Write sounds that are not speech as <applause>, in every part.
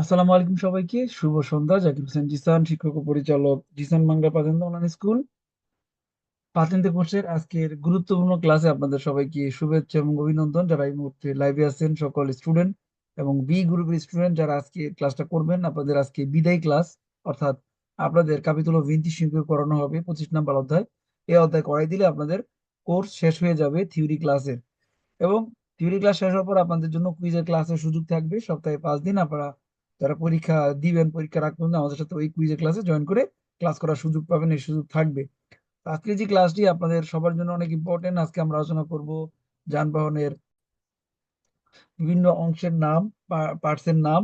আসসালামু আলাইকুম সবাইকে। শুভ সন্ধ্যা। জাকির হোসেন জিসান, শিক্ষক ও পরিচালক জিসান বাংলা পাতেন্দ্র অনলাইন স্কুল পাতেন্তে কোর্সের আজকের গুরুত্বপূর্ণ ক্লাসে আপনাদের সবাইকে শুভেচ্ছা এবং অভিনন্দন। যারা এই মুহূর্তে লাইভে আছেন, সকল স্টুডেন্ট এবং বি গ্রুপের স্টুডেন্ট যারা আজকে ক্লাসটা করবেন, আপনাদের আজকে বিদায় ক্লাস অর্থাৎ আপনাদের কাপিতুল ভিন্তি শিল্পে করানো হবে পঁচিশ নাম্বার অধ্যায়। এই অধ্যায় করাই দিলে আপনাদের কোর্স শেষ হয়ে যাবে থিওরি ক্লাসের এবং থিওরি ক্লাস শেষ হওয়ার পর আপনাদের জন্য কুইজের ক্লাসের সুযোগ থাকবে। সপ্তাহে পাঁচ দিন আপনারা যারা পরীক্ষা দিবেন, পরীক্ষা রাখবেন আমাদের সাথে ওই কুইজের ক্লাসে জয়েন করে ক্লাস করার সুযোগ পাবেন, এই সুযোগ থাকবে। আজকে যে ক্লাসটি আপনাদের সবার জন্য অনেক ইম্পর্টেন্ট আজকে আমরা আলোচনা করব যানবাহনের বিভিন্ন অংশের নাম পার্টসের নাম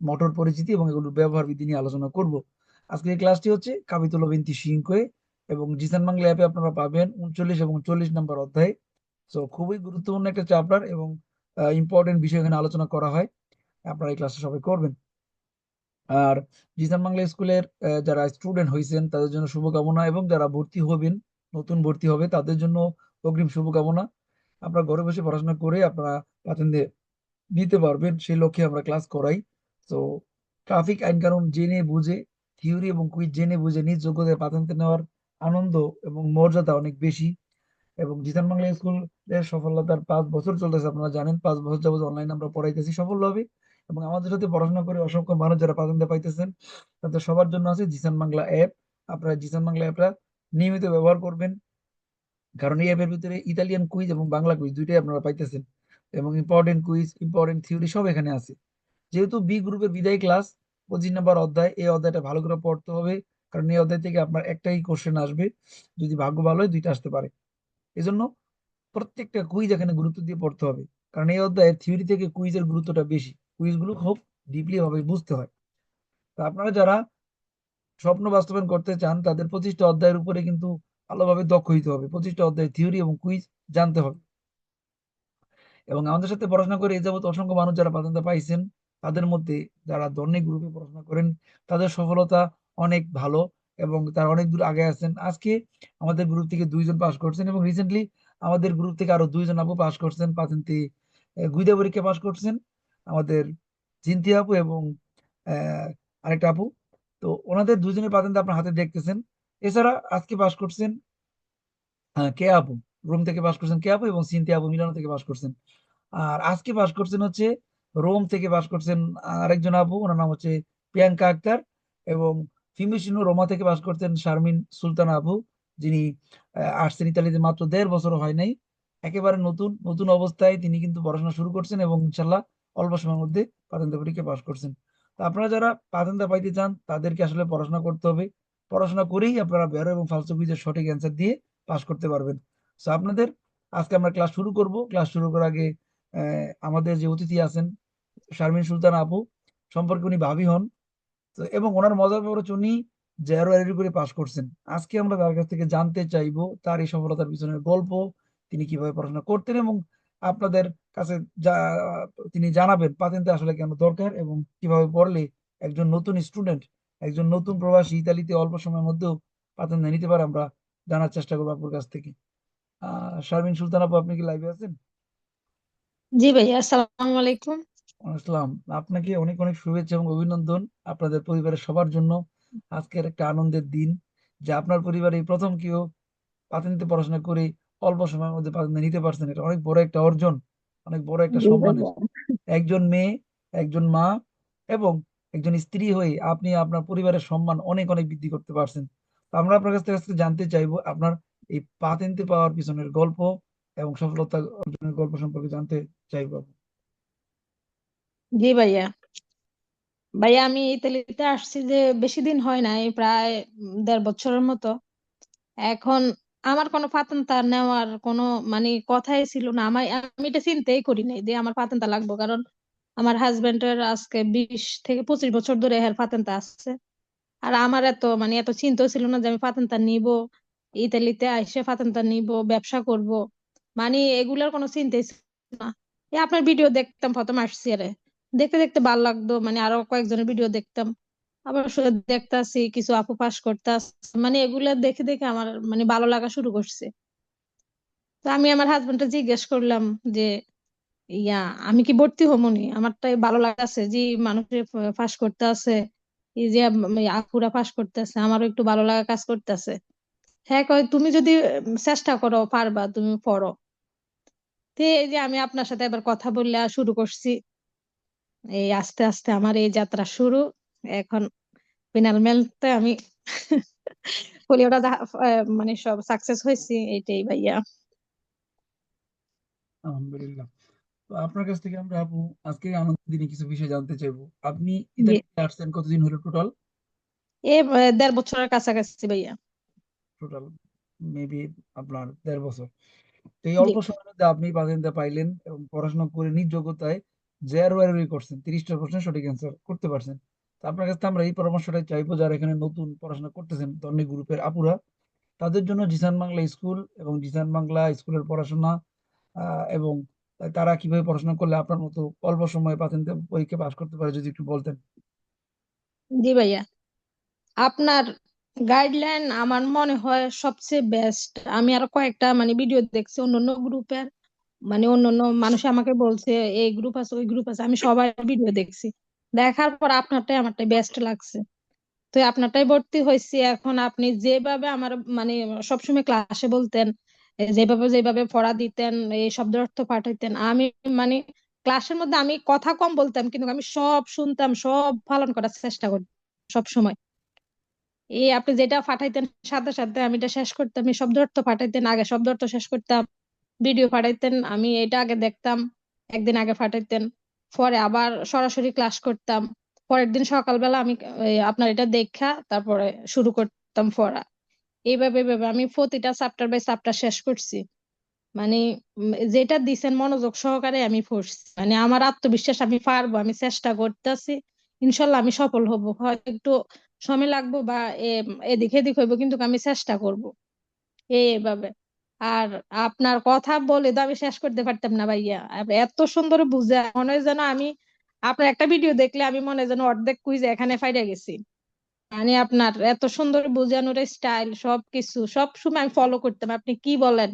মোটর পরিচিতি এবং এগুলোর ব্যবহার বিধি নিয়ে আলোচনা করব। আজকে এই ক্লাসটি হচ্ছে কাবিতুল বিনতি সিংকয়ে এবং জিসান বাংলা অ্যাপে আপনারা পাবেন উনচল্লিশ এবং চল্লিশ নম্বর অধ্যায়। সো খুবই গুরুত্বপূর্ণ একটা চ্যাপ্টার এবং ইম্পর্টেন্ট বিষয় এখানে আলোচনা করা হয়। আপনারা এই ক্লাসটা সবাই করবেন। আর জিসান বাংলা স্কুলের যারা স্টুডেন্ট হয়েছেন তাদের জন্য শুভকামনা এবং যারা ভর্তি হবেন, নতুন ভর্তি হবে, তাদের জন্য অগ্রিম শুভকামনা। আপনারা ঘরে বসে পড়াশোনা করে আপনারা পাতেন নিতে পারবেন, সেই লক্ষ্যে আমরা ক্লাস করাই। তো ট্রাফিক আইন কানুন জেনে বুঝে, থিওরি এবং কুইজ জেনে বুঝে নিজ যোগ্যতায় পাতেন্তে নেওয়ার আনন্দ এবং মর্যাদা অনেক বেশি। এবং জিসান বাংলা স্কুলের সফলতার পাঁচ বছর চলতেছে, আপনারা জানেন, পাঁচ বছর যাবত অনলাইন আমরা পড়াইতেছি সফলভাবে। এবং আমাদের সাথে পড়াশোনা করে অসংখ্য মানুষ যারা পাতেন্তে পাইতেছেন, তাদের সবার জন্য আছে জিসান বাংলা অ্যাপ আপনারা জিসান বাংলা অ্যাপটা নিয়মিত ব্যবহার করবেন, কারণ এই অ্যাপের ভিতরে ইতালিয়ান কুইজ এবং বাংলা কুইজ দুইটাই আপনারা পাইতেছেন এবং ইম্পর্টেন্ট কুইজ ইম্পর্টেন্ট থিওরি সব এখানে আছে। যেহেতু বি গ্রুপের বিদায় ক্লাস পঁচিশ নম্বর অধ্যায়, এই অধ্যায়টা ভালো করে পড়তে হবে, কারণ এই অধ্যায় থেকে আপনার একটাই কোশ্চেন আসবে, যদি ভাগ্য ভালো হয় দুইটা আসতে পারে। এজন্য প্রত্যেকটা কুইজ এখানে গুরুত্ব দিয়ে পড়তে হবে, কারণ এই অধ্যায়ের থিওরি থেকে কুইজের গুরুত্বটা বেশি। কুইজগুলো খুব ডিপলি ভাবে বুঝতে হয়। তা আপনারা যারা স্বপ্ন বাস্তবায়ন করতে চান, তাদের পঁচিশটা অধ্যায়ের উপরে কিন্তু ভালোভাবে দক্ষ হইতে হবে। পঁচিশটা অধ্যায় থিওরি এবং কুইজ জানতে হবে। এবং আমাদের সাথে পড়াশোনা করে এই যাবত অসংখ্য মানুষ যারা প্রাধান্য পাইছেন, তাদের মধ্যে যারা দৈনিক গ্রুপে পড়াশোনা করেন, তাদের সফলতা অনেক ভালো এবং তারা অনেক দূর আগে আছেন। আজকে আমাদের গ্রুপ থেকে দুইজন পাস করছেন এবং রিসেন্টলি আমাদের গ্রুপ থেকে আরও দুইজন আপু পাস করছেন পাতেন্তে গুইদা পরীক্ষা পাস করছেন। আমাদের চিন্তি আপু এবং আরেকটা আপু। তো ওনাদের দুজনের পাতেন্তে আপনার হাতে দেখতেছেন। এছাড়া আজকে পাস করছেন কে আপু? রোম থেকে পাস করছেন কে আপু এবং সিনতি আপু মিলানো থেকে পাস করছেন? আর আজকে পাস করছেন হচ্ছে, রোম থেকে পাস করছেন আরেকজন আপু, ওনার নাম হচ্ছে প্রিয়াঙ্কা আক্তার এবং ফিমিশিনো রোমা থেকে পাস করছেন শারমিন সুলতান আপু, যিনি আসছেন ইতালিতে মাত্র দেড় বছর হয় নাই। একেবারে নতুন নতুন অবস্থায় তিনি কিন্তু পড়াশোনা শুরু করছেন এবং ইনশাল্লাহ অল্প সময়ের মধ্যে পাতেন্দা পরীক্ষা পাস করছেন। তো আপনারা যারা পাতেন্দা পাইতে চান, তাদেরকে আসলে পড়াশোনা করতে হবে। পড়াশোনা করেই আপনারা বেরো এবং ফালসু কুইজের সঠিক অ্যান্সার দিয়ে পাস করতে পারবেন। সো আপনাদের আজকে আমরা ক্লাস শুরু করব। ক্লাস শুরু করার আগে আমাদের যে অতিথি আছেন, শারমিন সুলতান আপু, সম্পর্কে উনি ভাবি হন। তো, এবং ওনার মজার ব্যাপার হচ্ছে উনি জেরো এর করে পাশ করছেন। আজকে আমরা তার কাছ থেকে জানতে চাইব, তার এই সফলতার পিছনের গল্প, তিনি কীভাবে পড়াশোনা করতেন এবং আপনাদের কাছে যা তিনি জানাবেন পাতেন্তে আসলে কেন দরকার এবং কীভাবে পড়লে একজন নতুন স্টুডেন্ট একজন নতুন প্রবাসী ইতালিতে অল্প সময়ের মধ্যেও পাতেন্তে নিতে পারে আমরা জানার চেষ্টা করব আপনার কাছ থেকে। আহ শারমিন সুলতান আপু আপনি কি লাইভে আছেন? জি ভাইয়া আসসালামু আলাইকুম। আসসালাম। আপনাকে অনেক অনেক শুভেচ্ছা এবং অভিনন্দন আপনাদের পরিবারের সবার জন্য। আজকের একটা আনন্দের দিন যে আপনার পরিবারে প্রথম কেউ পাতেন্তে পড়াশোনা করে অল্প সময়ের মধ্যে পাতেন্তে নিতে পারছেন এটা। অনেক বড় একটা অর্জন অনেক বড় একটা সম্মানের। একজন মেয়ে একজন মা এবং একজন স্ত্রী হয়ে আপনি আপনার পরিবারের সম্মান অনেক অনেক বৃদ্ধি করতে পারছেন। তো আমরা আপনার কাছ থেকে জানতে চাইব আপনার এই পাতেন্তে পাওয়ার পিছনের গল্প এবং সফলতা অর্জনের গল্প সম্পর্কে জানতে চাইব জি ভাইয়া। ভাইয়া আমি ইতালিতে আসছি যে বেশি দিন হয় নাই প্রায় দেড় বছরের মতো। এখন আমার কোনো পাতেন্তা নেওয়ার কোনো মানে কথাই ছিল না। আমার, আমি এটা চিন্তাই করি নাই যে আমার পাতেন্তা লাগবে, কারণ আমার হাজবেন্ডের আজকে বিশ থেকে পঁচিশ বছর ধরে এর পাতেন্তা আসছে আর আমার এত মানে এত চিন্তাও ছিল না যে আমি পাতেন্তা নিব, ইতালিতে আইসে পাতেন্তা নিব, ব্যবসা করব। মানে এগুলার কোনো চিন্তাই ছিল না। আপনার ভিডিও দেখতাম প্রথম আসছি আরে। দেখতে দেখতে ভালো লাগতো মানে আরও কয়েকজনের ভিডিও দেখতাম। আবার দেখতাছি, কিছু আপু পাস করতাস মানে এগুলা দেখে দেখে আমার মানে ভালো লাগা শুরু করছে। তো আমি আমার হাজবেন্ডকে জিজ্ঞেস করলাম যে, ইয়া, আমি কি ভর্তি হমুনি? আমারটাই ভালো লাগছে যে মানুষের ফাঁস করতে আছে যে আপুরা ফাঁস করতে আছে আমারও একটু ভালো লাগা কাজ করতেছে। হ্যাঁ কয়, তুমি যদি চেষ্টা করো, পারবা, তুমি পড়ো। তো এই যে, আমি আপনার সাথে এবার কথা বললে শুরু করছি। এই আস্তে আস্তে আমার এই যাত্রা শুরু। এখন ফিনালমেন্টে আমি পোলিওটা মানে সব সাকসেস হয়েছি এইটাই ভাইয়া। আলহামদুলিল্লাহ। তো আপনার কাছ থেকে আমরা আপু আজকে আনন্দের দিনে কিছু বিষয় জানতে চাইব। আপনি ইতালিতে আসছেন কতদিন হলো টোটাল এ দেড় বছরের কাছাকাছি ভাইয়া। টোটাল মেবি আপনার দেড় বছর। তো এই অল্প সময়ের মধ্যে আপনি পাতেন্তা পাইলেন এবং পড়াশোনা করে নিজ যোগ্যতায় জেআর ওয়ারি করছেন। তিরিশটা প্রশ্নের সঠিক অ্যান্সার করতে পারছেন। আপনার কাছে আমরা এই পরামর্শটাই চাইব যারা এখানে নতুন পড়াশোনা করতেছেন তন্নি গ্রুপের আপুরা। তাদের জন্য জিসান বাংলা স্কুল এবং জিসান বাংলা স্কুলের পড়াশোনা এবং তারা কীভাবে পড়াশোনা করলে আপনার মতো অল্প সময়ে পাতেন্তে পরীক্ষা পাশ করতে পারে যদি একটু বলতেন। জি ভাইয়া। আপনার গাইডলাইন আমার মনে হয় সবচেয়ে বেস্ট আমি আর কয়েকটা মানে ভিডিও দেখছি, অন্যান্য গ্রুপের। মানে অন্যান্য মানুষ আমাকে বলছে, এই গ্রুপ আছে, ওই গ্রুপ আছে। আমি সবার ভিডিও দেখছি। দেখার পর আপনারটাই আমারটাই বেস্ট লাগছে। তো আপনারটাই ভর্তি হয়েছি। এখন আপনি যেভাবে আমার মানে সবসময় ক্লাসে বলতেন, যেভাবে যেভাবে পড়া দিতেন, এই শব্দের অর্থ পাঠাইতেন, আমি মানে ক্লাসের মধ্যে আমি কথা কম বলতাম, কিন্তু আমি সব শুনতাম, সব পালন করার চেষ্টা করতাম সব সময় এই আপনি যেটা পাঠাইতেন, সাথে সাথে আমি এটা শেষ করতাম, এই শব্দ অর্থ পাঠাইতেন, আগে শব্দ অর্থ শেষ করতাম ভিডিও পাঠাইতেন, আমি এটা আগে দেখতাম, একদিন আগে পাঠাইতেন। পরে আবার সরাসরি ক্লাস করতাম। পরের দিন সকালবেলা আমি আপনার এটা দেখা, তারপরে শুরু করতাম পড়া। এইভাবে এইভাবে আমি প্রতিটা চ্যাপ্টার বাই চ্যাপ্টার শেষ করছি। মানে যেটা দিছেন মনোযোগ সহকারে আমি পড়ছি। মানে আমার আত্মবিশ্বাস আমি পারব, আমি চেষ্টা করতেছি। ইনশাল্লাহ আমি সফল হব। হয়তো একটু সময় লাগবো বা এদিক এদিক হইব, কিন্তু আমি চেষ্টা করব। এইভাবে। আর আপনার কথা বলে তো আমি শেষ করতে পারতাম না ভাইয়া। এত সুন্দর বুঝা মনে হয় যেন আমি আপনার একটা ভিডিও দেখলে আমি মনে হয় যেন অর্ধেক কুইজ এখানে ফাইরা গেছি। মানে আপনার এত সুন্দর বোঝানোর স্টাইল সবকিছু, সব সময় আমি ফলো করতাম। আপনি কি বলেন?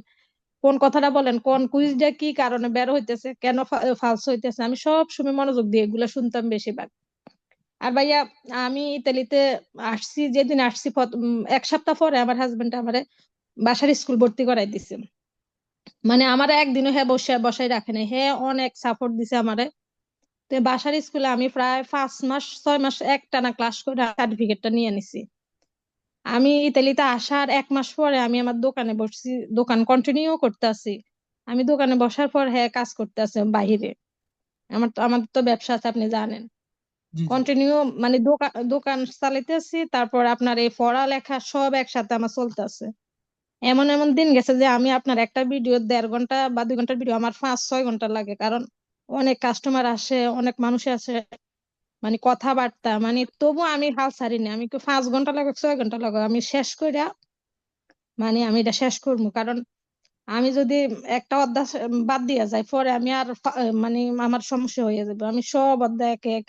কোন কথাটা বলেন? কোন কুইজটা কি কারণে বের হইতেছে? কেন ফালস হইতেছে? আমি সব সময় মনোযোগ দিয়ে এগুলা শুনতাম বেশিরভাগ। আর ভাইয়া, আমি ইতালিতে আসছি, যেদিন আসছি এক সপ্তাহ পরে আমার হাজবেন্ড আমারে বাসার স্কুল ভর্তি করাই দিছে। মানে আমার একদিনও হ্যাঁ বসে বসাই রাখে নাই। হ্যাঁ অনেক সাপোর্ট দিছে আমারে। তো বাসার স্কুলে আমি প্রায় পাঁচ মাস ছয় মাস একটানা ক্লাস করে সার্টিফিকেটটা নিয়ে নিছি। আমি ইতালিতে আসার এক মাস পরে আমি আমার দোকানে বসছি দোকান কন্টিনিউ করতে আছি। আমি দোকানে বসার পর হ্যাঁ কাজ করতে আছে বাহিরে। আমার তো আমাদের তো ব্যবসা আছে আপনি জানেন। কন্টিনিউ মানে দোকান দোকান চালাইতেছি তারপর আপনার এই পড়ালেখা সব একসাথে আমার চলতেছে এমন এমন দিন গেছে যে আমি আপনার একটা ভিডিও, দেড় ঘণ্টা বা দুই ঘণ্টার ভিডিও আমার পাঁচ, ছয় ঘণ্টা লাগে। কারণ অনেক কাস্টমার আসে, অনেক মানুষ আসে মানে কথাবার্তা মানে তবু আমি হাল ছাড়িনি। আমি পাঁচ ঘণ্টা লাগে, ছয় ঘণ্টা লাগে? আমি শেষ করে মানে আমি এটা শেষ করব। কারণ আমি যদি একটা অধ্যায় বাদ দিয়ে যাই, পরে আমি আর মানে আমার সমস্যা হয়ে যাবে। আমি সব অধ্যায় এক এক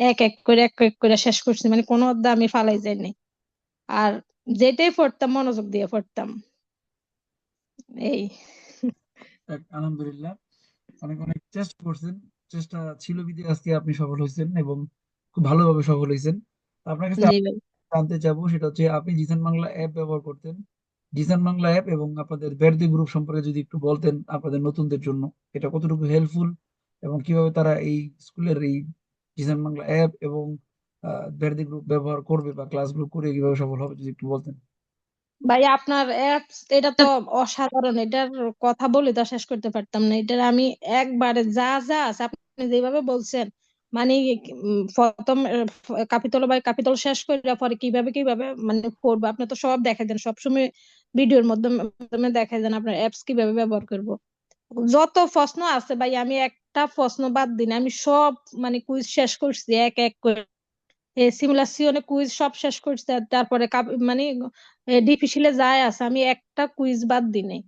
এক এক করে, এক এক করে শেষ করছি। মানে কোনো অধ্যায় আমি ফালাই যাইনি। আর যেটাই পড়তাম, মনোযোগ দিয়ে পড়তাম। এই। আলহামদুলিল্লাহ। অনেক অনেক চেষ্টা করছেন। চেষ্টা ছিল বিধে আজকে আপনি সফল হয়েছেন এবং খুব ভালোভাবে সফল হয়েছেন। আপনার কাছে জানতে চাবো সেটা হচ্ছে আপনি জিসান বাংলা অ্যাপ ব্যবহার করতেন। জিসান বাংলা অ্যাপ এবং আপনাদের বেরদি গ্রুপ সম্পর্কে যদি একটু বলতেন আপনাদের নতুনদের জন্য এটা কতটুকু হেল্পফুল এবং কীভাবে তারা এই স্কুলের এই জিসান বাংলা অ্যাপ এবং বেরদি গ্রুপ ব্যবহার করবে বা ক্লাস গ্রুপ করে কীভাবে সফল হবে যদি একটু বলতেন। ভাই, আপনার অ্যাপস এটা তো অসাধারণ, এটার কথা বলে তো শেষ করতে পারতাম না। এটার আমি একবারে যা যা আছে, আপনি যেভাবে বলছেন মানে প্রথম কাপিতল বাই কাপিতল শেষ করে পরে কীভাবে কীভাবে মানে করব? আপনি তো সব দেখাই দেন, সবসময় ভিডিওর মাধ্যমে দেখাই দেন আপনার অ্যাপস কীভাবে ব্যবহার করব। যত প্রশ্ন আছে ভাই, আমি একটা প্রশ্ন বাদ দিন আমি সব মানে কুইজ শেষ করছি, এক এক করে। সিমুলেশনে কুইজ সব শেষ করছি তারপরে মানে ডিফিসিলে যায় আছে আমি একটা কুইজ বাদ দিই নাই।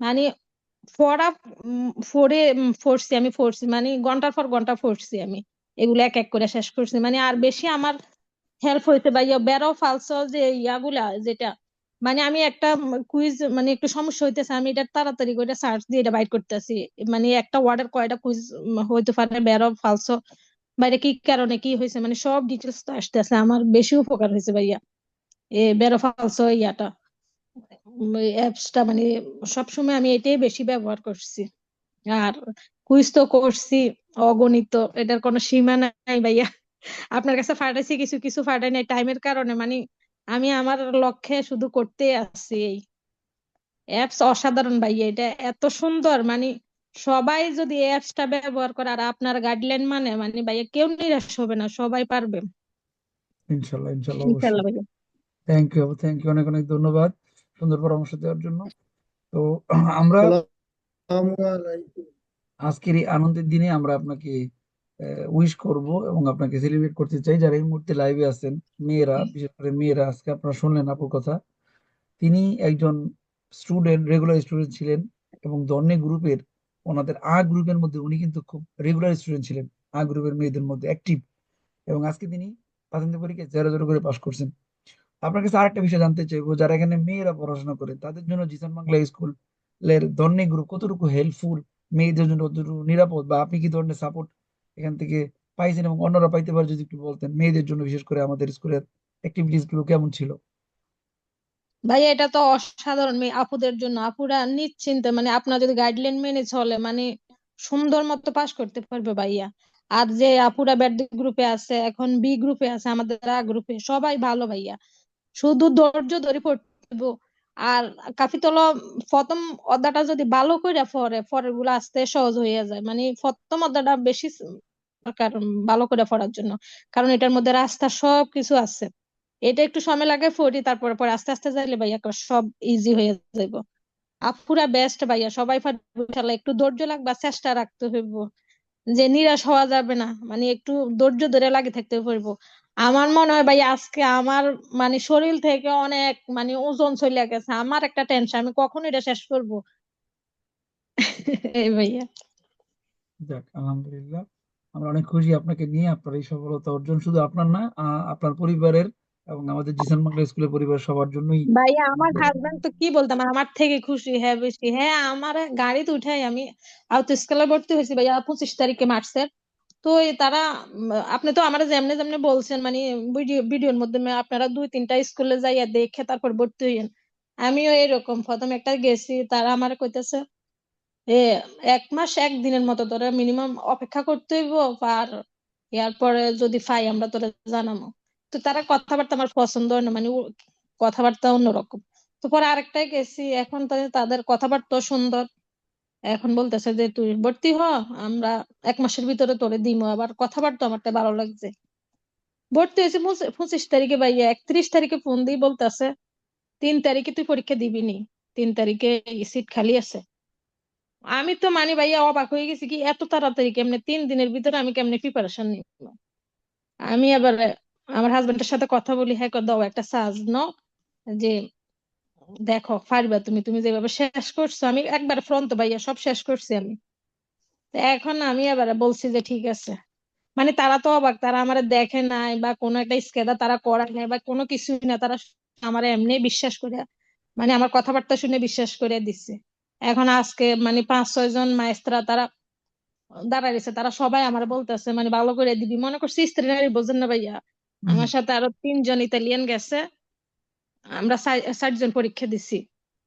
মানে পড়ে উম, পড়ছি আমি পড়ছি মানে ঘণ্টার পর ঘণ্টা পড়ছি আমি এগুলো এক এক করে শেষ করছি। মানে আর বেশি আমার হেল্প হইতে বা ইয়া বেরো ফালসো যে ইয়াগুলা যেটা মানে আমি একটা কুইজ মানে একটু সমস্যা হইতেছে আমি এটা তাড়াতাড়ি করে সার্চ দিয়ে এটা বাইর করতেছি। মানে একটা ওয়ার্ডের কয়টা কুইজ হইতে পারে বেরো ফালসো বাইরে কি কারণে? কি হয়েছে? মানে সব ডিটেলস তো আসতেছে আমার বেশি উপকার হয়েছে ভাইয়া। এ বেরো ফালসো ইয়াটা। অ্যাপসটা মানে সবসময় আমি এটাই বেশি ব্যবহার করছি। আর কুইজ তো করছি, অগণিত। এটার কোনো সীমা নাই ভাইয়া। আপনার কাছে ফাটাইছি, কিছু কিছু ফাটাই নাই। টাইমের কারণে মানে আমি আমার লক্ষ্যে শুধু করতে আসছি এই। অ্যাপস অসাধারণ ভাইয়া, এটা এত সুন্দর। মানে সবাই যদি এই অ্যাপসটা ব্যবহার করে আর আপনার গাইডলাইন মানে মানে ভাইয়া কেউ নিরাশ হবে না সবাই পারবে। ইনশাল্লাহ ইনশাল্লাহ ইনশাল্লাহ ভাইয়া। থ্যাংক ইউ থ্যাংক ইউ অনেক অনেক ধন্যবাদ সুন্দর পরামর্শ দেওয়ার জন্য। তো আমরা আজকের এই আনন্দের দিনে আমরা আপনাকে উইশ করব এবং আপনাকে সেলিব্রেট করতে চাই। যারা এই মুহূর্তে লাইভে আছেন মেয়েরা বিশেষ করে মেয়েরা আজকে আপনারা শুনলেন আপুর কথা। তিনি একজন স্টুডেন্ট রেগুলার স্টুডেন্ট ছিলেন এবং দন্নে গ্রুপের ওনাদের আ গ্রুপের মধ্যে উনি কিন্তু খুব রেগুলার স্টুডেন্ট ছিলেন। আ গ্রুপের মেয়েদের মধ্যে অ্যাক্টিভ এবং আজকে তিনি প্রাথমিক পরীক্ষায় জেরো জেরো করে পাশ করছেন। আপনার কাছে আরেকটা বিষয় জানতে চাইব, যারা এখানে মেয়েরা পড়াশোনা করে তাদের জন্য জিসান বাংলা স্কুলের দন্নে গ্রুপ কতটুকু হেল্পফুল মেয়েদের জন্য কতটুকু নিরাপদ? বা আপনি কি ধরনের সাপোর্ট এখান থেকে পাইছেন এবং অন্যরা পাইতে পারে যদি একটু বলতেন? মেয়েদের জন্য বিশেষ করে আমাদের স্কুলের অ্যাক্টিভিটিসগুলো কেমন ছিল? ভাইয়া, এটা তো অসাধারণ। আপুদের জন্য আপুরা নিশ্চিন্তে মানে আপনার যদি গাইডলাইন মেনে চলে মানে সুন্দর মতো পাস করতে পারবে ভাইয়া। আর যে আপুরা ব্যাড গ্রুপে আছে, এখন বি গ্রুপে আছে, আমাদের আ গ্রুপে সবাই ভালো ভাইয়া। শুধু ধৈর্য ধরে পড়তে হবে। আর কাফিতল প্রথম অধ্যায়টা যদি ভালো করে পড়ে, পরেরগুলো আসতে সহজ হয়ে যায়। মানে প্রথম অধ্যায়টা বেশি ভালো করে পড়ার জন্য। কারণ এটার মধ্যে রাস্তা সব কিছু আছে। এটা একটু সময় লাগে পড়ি তারপরে পরে আস্তে আস্তে যাইলে ভাইয়া সব ইজি হয়ে যাইব। আপুরা বেস্ট ভাইয়া, সবাই পারবে একটু ধৈর্য লাগবে, চেষ্টা রাখতে হইব। যে নিরাশ হওয়া যাবে না মানে একটু ধৈর্য ধরে লাগে থাকতে হইব। আমার মনে হয় ভাই আজকে আমার মানে শরীর থেকে অনেক মানে ওজন চলে গেছে, আমার একটা টেনশন আমি কখন এটা শেষ করব। এই ভাইয়া। যাক, আলহামদুলিল্লাহ। আমরা অনেক খুশি আপনাকে নিয়ে, আপনার এই সফলতা অর্জন শুধু আপনার না আপনার পরিবারের এবং আমাদের জিসান বাংলা স্কুলের পরিবার সবার জন্যই ভাইয়া, আমার হাজবেন্ড তো কি বলতাম? আমার থেকে খুশি হ্যাঁ বেশি। হ্যাঁ আমার গাড়িতে উঠাই আমি। আউট স্কুলে ভর্তি হয়েছি ভাইয়া পঁচিশ তারিখে মার্চের। তো তারা, আপনি তো আমার যেমনি যেমনি বলছেন মানে ভিডিওর মাধ্যমে আপনারা দুই তিনটা স্কুলে যাইয়া দেখে তারপর ভর্তি হইয়েন। আমিও এরকম প্রথম একটা গেছি, তারা আমার কইতেছে, এ, এক মাস এক দিনের মতো তোরা মিনিমাম অপেক্ষা করতে হইব, আর এরপরে যদি পাই আমরা তোরা জানাব তো তারা কথাবার্তা আমার পছন্দ হয় না মানে কথাবার্তা অন্যরকম। তো পরে আরেকটাই গেছি, এখন তাদের কথাবার্তা সুন্দর। এখন বলতেছে যে, তুই ভর্তি হ, আমরা এক মাসের ভিতরে তোরে দিমু। আবার কথাবার্তা আমারটা ভালো লাগছে। ভর্তি হয়েছে পঁচিশ তারিখে ভাইয়া, একত্রিশ তারিখে ফোন দিয়ে বলতেছে, তিন তারিখে তুই পরীক্ষা দিবি নি, তিন তারিখে সিট খালি আছে। আমি তো মানে ভাইয়া অবাক হয়ে গেছি কি এত তাড়াতাড়ি কেমনে তিন দিনের ভিতরে আমি কেমনে প্রিপারেশন নিব? আমি আবার আমার হাজবেন্ডের সাথে কথা বলি হ্যাঁ দাও একটা সাজ নাও। যে দেখো পারবা তুমি তুমি যেভাবে শেষ করছ, আমি একবার ফ্রন্ট ভাইয়া সব শেষ করছি আমি। এখন আমি আবার বলছি যে ঠিক আছে। মানে তারা তো অবাক, তারা আমার দেখে নাই বা কোনো একটা স্কেদা তারা করায় নাই বা কোনো কিছুই না, তারা আমার এমনি বিশ্বাস করে মানে আমার কথাবার্তা শুনে বিশ্বাস করে দিচ্ছে এখন আজকে মানে পাঁচ, ছয় জন মায়েস্ত্রা তারা দাঁড়াইছে তারা সবাই আমার বলতেছে মানে ভালো করে দিবি। মনে করছি স্ত্রী নারী বোঝেন না ভাইয়া। আমার সাথে আরও তিনজন ইতালিয়ান গেছে। আমরা ষাট জন পরীক্ষা দিছি।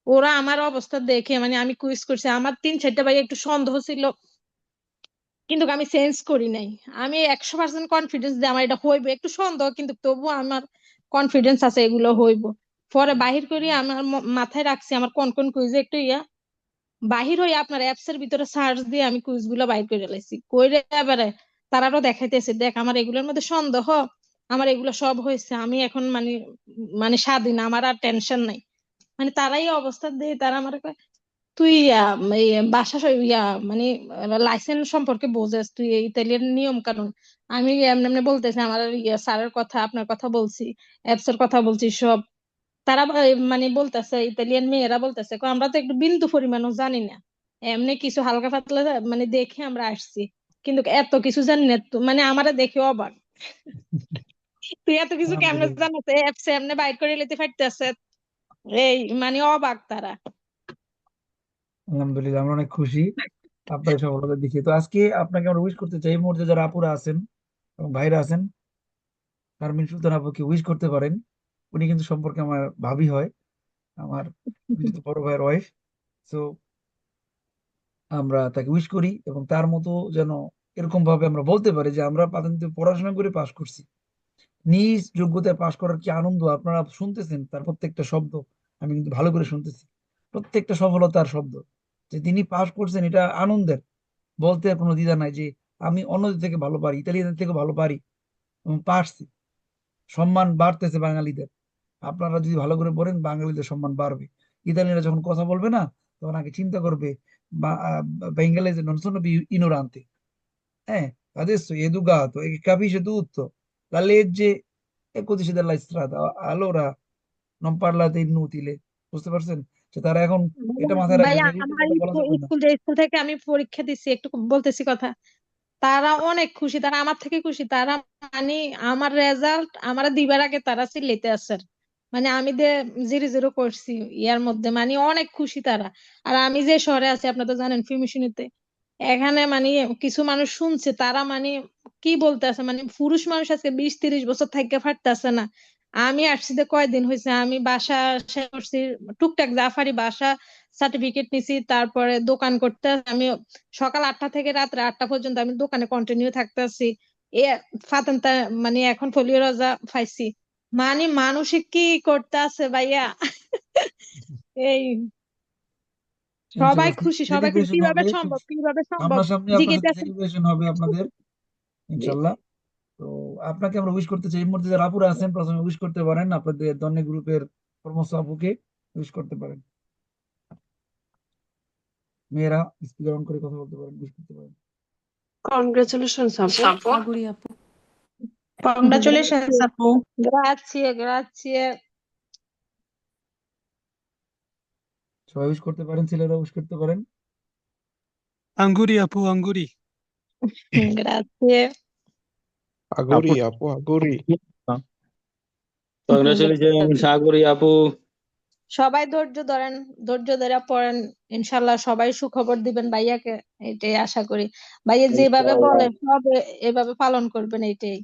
ওরা আমার অবস্থা দেখে মানে আমি কুইজ করছি আমার তিন চারটা ভাই একটু সন্দেহ ছিল। কিন্তু আমি চেঞ্জ করি নাই। আমি একশো পার্সেন্ট কনফিডেন্স যে আমার এটা হইব। একটু সন্দেহ কিন্তু তবুও আমার কনফিডেন্স আছে এগুলো হইব। পরে বাহির করি আমার মাথায় রাখছি আমার কোন কোন কুইজে একটু ইয়া। বাহির হয়ে আপনার অ্যাপস এর ভিতরে সার্চ দিয়ে আমি কুইজগুলো বাইর করে লাইছি। কইরে এবারে তারাও দেখাইতেছে দেখ আমার এগুলোর মধ্যে সন্দেহ। আমার এগুলো সব হয়েছে। আমি এখন মানে মানে স্বাধীন, আমার আর টেনশন নাই। মানে তারাই অবস্থা দিয়ে তারা আমার তুই বাসা ইয়া মানে লাইসেন্স সম্পর্কে বোঝেস, তুই ইতালিয়ান নিয়ম কানুন আমি এমনি এমনি বলতেছি, আমার ইয়া, স্যারের কথা, আপনার কথা বলছি অ্যাপস এর কথা বলছি, সব। তারা মানে বলতেছে, ইতালিয়ান মেয়েরা বলতেছে আমরা তো একটু বিন্দু পরিমাণও জানি না। এমনি কিছু হালকা পাতলা মানে দেখে আমরা আসছি। কিন্তু এত কিছু জানি না মানে আমারা দেখে অবাক। তুই এত কিছু কেমনে অ্যাপস এমনি বাইর করে পারতেছে এই মানে অবাক তারা। আলহামদুলিল্লাহ আমরা অনেক খুশি। আপনার সফলতা দেখি তো আজকে আপনাকে আমরা উইশ করতে চাই এই মুহূর্তে যারা আপুরা আছেন এবং ভাইরা আছেন শারমিন সুলতান আপুকে উইশ করতে পারেন। উনি কিন্তু সম্পর্কে আমার ভাবি হয় আমার বড় ভাইয়ের ওয়াইফ সো আমরা তাকে উইশ করি এবং তার মতো যেন এরকম ভাবে আমরা বলতে পারি যে আমরা পাতানিতে পড়াশোনা করে পাশ করছি। নিজ যোগ্যতায় পাশ করার কি আনন্দ? আপনারা শুনতেছেন তার প্রত্যেকটা শব্দ। আমি কিন্তু ভালো করে শুনতেছি। প্রত্যেকটা সফলতার শব্দ। যে তিনি পাশ করছেন এটা আনন্দের। বলতে কোনো দ্বিধা নাই যে আমি অন্যদের থেকে ভালো পারি ইতালিয়ানদের থেকে ভালো পারি এবং পারছি। সম্মান বাড়তেছে বাঙালিদের। আপনারা যদি ভালো করে পড়েন বাঙালিদের সম্মান বাড়বে। ইতালিয়ানরা যখন কথা বলবে না তখন আগে চিন্তা করবে non sono più ignoranti. Eh, adesso è educato e capisce tutto. La legge è codice della strada. Allora non parlate inutile. বুঝতে পারছেন যে তারা এখন এটা মাথায় রাখবে ভাইয়া যে আমার কথা বলা যাবে না স্কুল যে স্কুল থেকে আমি পরীক্ষা দিছি একটু বলতেছি কথা তারা অনেক খুশি তারা আমার থেকে খুশি তারা মানে আমার রেজাল্ট আমার দিবার আগে তারা চিল্লাইতে আসছে মানে আমি যে জিরো জিরো করছি ইয়ার মধ্যে মানে অনেক খুশি তারা আর আমি যে শহরে আছি আপনারা তো জানেন ফিমিশনিতে এখানে মানে কিছু মানুষ শুনছে তারা মানে কি বলতে আছে মানে পুরুষ মানুষ আজকে বিশ তিরিশ বছর থাকতে পারতেছে না। আমি আসছি যে কয়দিন হয়েছে আমি বাসা করছি টুকটাক জাফারি বাসা সার্টিফিকেট নিছি তারপরে দোকান করতে আমি সকাল আটটা থেকে রাত্রে আটটা পর্যন্ত আমি দোকানে কন্টিনিউ থাকতেছি। এ ফাতেন মানে এখন ফলিও রোজা পাইছি। মানে মানসিক কি করতে আছে ভাইয়া? এই সবাই খুশি সবাই কীভাবে সম্ভব? কীভাবে সম্ভব? জিজ্ঞেস হবে আপনাদের? ইনশাল্লাহ। তো আপনাকে আমরা উইশ করতে চাই এই মুহূর্তে যারা আপুরা আছেন প্রথমে উইশ করতে পারেন। আপনাদের দন্নে গ্রুপের কর্মস্থ আপুকে উইশ করতে পারেন। মেয়েরা স্পিকার অন করে কথা বলতে পারেন উইশ করতে পারেন. আপু। Congratulations, Apu. Grazie, grazie. সবাই উইশ করতে পারেন ছেলেরা উইশ করতে পারেন। আঙ্গুরি আপু আঙ্গুরি <laughs> Grazie. Aguri, Apu, Aguri. <laughs> সবাই ধৈর্য ধরেন ধৈর্য ধরে পড়েন ইনশাল্লাহ সবাই সুখবর দিবেন ভাইয়াকে এটাই আশা করি। ভাইয়া যেভাবে বলে সব এভাবে পালন করবেন এইটাই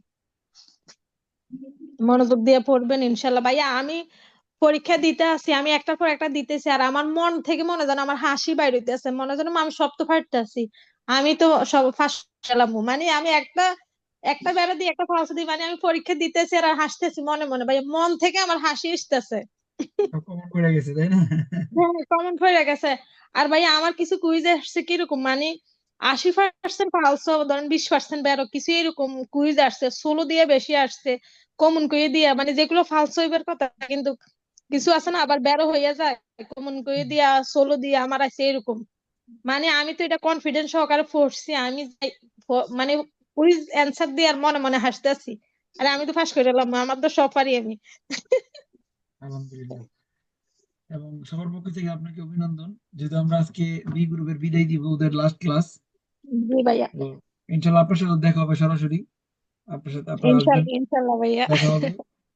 মনোযোগ দিয়ে পড়বেন ইনশাল্লাহ ভাইয়া আমি পরীক্ষা দিতে আসি আমি একটার পর একটা দিতেছি আর আমার মন থেকে মনে যেন আমার হাসি বাইর হইতেছে মনে যেন আমি সব তো পারতেছি আমি তো সব ফার্স্ট গেলাম মানে আমি একটা একটা বেড়া দিয়ে একটা ফার্স্ট দিই মানে আমি পরীক্ষা দিতেছি আর হাসতেছি মনে মনে। ভাই মন থেকে আমার হাসি আসতেছে। সব কমন করে গেছে হ্যাঁ কমেন্ট গেছে। আর ভাই আমার কিছু কুইজ আসছে কীরকম? মানে আশি পার্সেন্ট ফালসো ধরেন বিশ পার্সেন্ট বেরো কিছু এরকম কুইজ আসছে ষোলো দিয়ে বেশি আসছে কমন কুইজ দিয়ে। মানে যেগুলো ফালসো হইবার কথা কিন্তু কিছু আছে না আবার বেরো হইয়া যায় কমন কুইজ দিয়া ষোলো দিয়ে আমার আছে এরকম। মানে আমি তো এটা কনফিডেন্স সহকারে পড়ছি আমি মানে কুইজ অ্যান্সার দিয়ে আর মনে মনে হাসতেছি। আরে আমি তো ফাঁস করে এলাম আমার তো সব পারি আমি। আলহামদুলিল্লাহ। এবং সবার পক্ষ থেকে আপনাকে অভিনন্দন। যেহেতু আমরা আজকে বি গ্রুপের বিদায় দিব ওদের লাস্ট ক্লাস জি ভাইয়া। তো ইনশাল্লাহ আপনার সাথে দেখা হবে সরাসরি। আপনার সাথে আপনারা ইনশাল্লাহ ভাইয়া। দেখা হবে।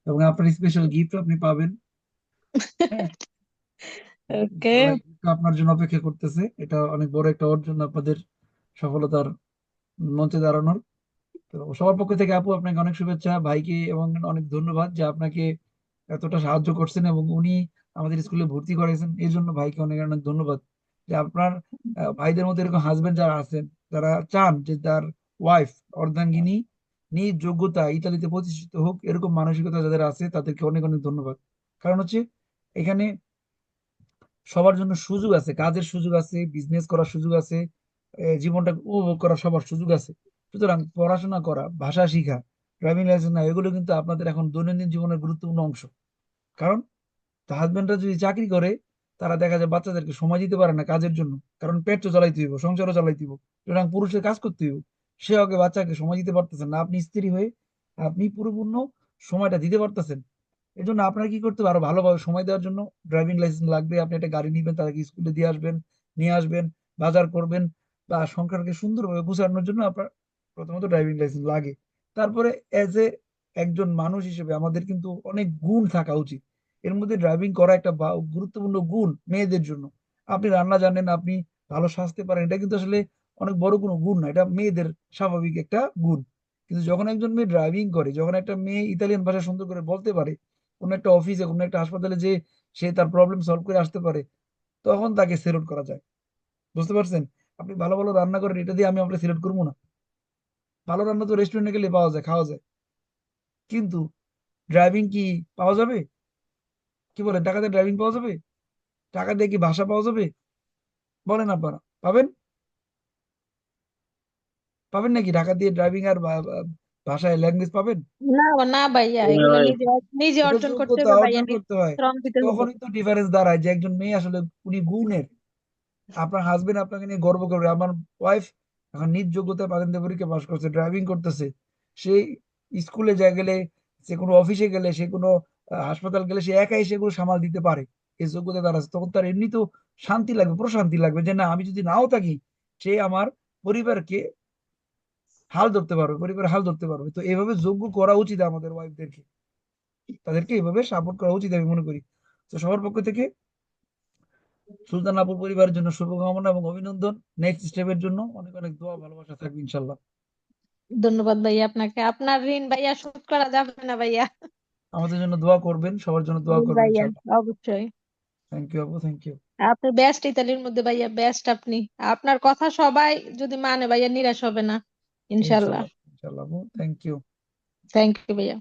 এবং আপনার স্পেশাল গিফট আপনি পাবেন। <laughs> ওকে। আপনার জন্য অপেক্ষা করতেছে। এটা অনেক বড় একটা অর্জন আপনাদের সফলতার মঞ্চে দাঁড়ানোর। তো সবার পক্ষ থেকে আপু, আপনাকে অনেক শুভেচ্ছা, ভাইকে এবং অনেক ধন্যবাদ যে আপনাকে এতটা সাহায্য করছেন এবং উনি আমাদের স্কুলে ভর্তি করেছেন এই জন্য ভাইকে অনেক অনেক ধন্যবাদ। যে আপনার ভাইদের মধ্যে এরকম হাজবেন্ড যারা আছেন, যারা চান যে তার ওয়াইফ অর্ধাঙ্গিনী, নিজ যোগ্যতা ইতালিতে প্রতিষ্ঠিত হোক, এরকম মানসিকতা যাদের আছে, তাদেরকে অনেক অনেক ধন্যবাদ। কারণ হচ্ছে, এখানে সবার জন্য সুযোগ আছে কাজের সুযোগ আছে বিজনেস করার সুযোগ আছে আহ, জীবনটা উপভোগ করার সবার সুযোগ আছে। সুতরাং পড়াশোনা করা ভাষা শিখা ড্রাইভিং লাইসেন্স না এগুলো কিন্তু আপনাদের এখন দৈনন্দিন জীবনের গুরুত্বপূর্ণ অংশ। কারণ হাজবেন্ডরা যদি চাকরি করে তারা দেখা যায় বাচ্চাদেরকে সময় দিতে পারে না কাজের জন্য। কারণ পেট তো চালাইতে হইব সংসারও চালাইতে হইব। সুতরাং পুরুষের কাজ করতে হইব। সে ওকে বাচ্চাকে সময় দিতে পারতেছেন না। আপনি স্ত্রী হয়ে আপনি পুরোপূর্ণ সময়টা দিতে পারতেছেন। এই জন্য আপনার কি করতে হবে? আরও ভালোভাবে সময় দেওয়ার জন্য ড্রাইভিং লাইসেন্স লাগবে। আপনি একটা গাড়ি নিবেন, তাদেরকে স্কুলে দিয়ে আসবেন, নিয়ে আসবেন, বাজার করবেন বা সংসারকে সুন্দরভাবে গুছানোর জন্য আপনার প্রথমত ড্রাইভিং লাইসেন্স লাগে। তারপরে এজ এ একজন মানুষ হিসেবে আমাদের কিন্তু অনেক গুণ থাকা উচিত। এর মধ্যে ড্রাইভিং করা একটা গুরুত্বপূর্ণ গুণ মেয়েদের জন্য। আপনি রান্না জানেন, আপনি ভালো সাজতে পারেন, এটা কিন্তু আসলে অনেক বড় কোনো গুণ না, এটা মেয়েদের স্বাভাবিক একটা গুণ। কিন্তু যখন একজন মেয়ে ড্রাইভিং করে, যখন একটা মেয়ে ইতালিয়ান ভাষা সুন্দর করে বলতে পারে কোনো একটা অফিসে কোনো একটা হাসপাতালে যে সে তার প্রবলেম সলভ করে আসতে পারে, তখন তাকে সেলুট করা যায়। বুঝতে পারছেন? আপনি ভালো ভালো রান্না করেন, এটা দিয়ে আমি আপনাকে সিলেক্ট করব না। ভালো রান্না তো রেস্টুরেন্টে গেলে পাওয়া যায়, খাওয়া যায়। কিন্তু ড্রাইভিং কি পাওয়া যাবে? কি বলেন টাকা দিয়ে ড্রাইভিং পাওয়া যাবে? টাকা দিয়ে কি ভাষা পাওয়া যাবে? বলেন আপনারা, পাবেন? পাবেন নাকি? টাকা দিয়ে ড্রাইভিং আর ভাষায় ল্যাঙ্গুয়েজ পাবেন? না না ভাইয়া এগুলো ভাই। নিজে নিজে এটা অর্জন করতে যোগ্যতা হবে ভাইয়া অর্জন করতে হয়। শ্রম দিতে হবে। তখনই তো ডিফারেন্স দাঁড়ায় যে একজন মেয়ে আসলে উনি গুণের। আপনার হাজবেন্ড আপনাকে নিয়ে গর্ব করবে। আমার ওয়াইফ এখন নিজ যোগ্যতায় পাতেন্তে পরীক্ষা পাস করছে ড্রাইভিং করতেছে। সে স্কুলে যা গেলে সে কোনো অফিসে গেলে সে কোনো হাসপাতাল গেলে সে একাই সেগুলো সামাল দিতে পারে। এই যোগ্যতা তার আছে। তখন তার এমনি তো শান্তি লাগবে প্রশান্তি লাগবে যে না আমি যদি নাও থাকি সে আমার পরিবারকে হাল ধরতে পারবে পরিবার হাল ধরতে পারবে। তো এভাবে যোগ্য করা উচিত আমাদের ওয়াইফদেরকে তাদেরকে এভাবে সাপোর্ট করা উচিত আমি মনে করি। তো সবার পক্ষ থেকে সুলতান আপুর পরিবারের জন্য শুভকামনা এবং অভিনন্দন। নেক্সট স্টেপের জন্য অনেক অনেক দোয়া ভালোবাসা থাকবে ইনশাল্লাহ ধন্যবাদ ভাইয়া আপনাকে। আপনার ঋণ ভাইয়া শোধ করা যাবে না ভাইয়া। আমাদের জন্য দোয়া করবেন সবার জন্য দোয়া করবেন ভাইয়া অবশ্যই। থ্যাংক ইউ আপু থ্যাংক ইউ আপনি বেস্ট ইতালির মধ্যে ভাইয়া বেস্ট আপনি। আপনার কথা সবাই যদি মানে ভাইয়া নিরাশ হবে না। ইনশাল্লাহ ইনশাল্লাহ ইনশাল্লাহ আপু থ্যাংক ইউ থ্যাংক ইউ ভাইয়া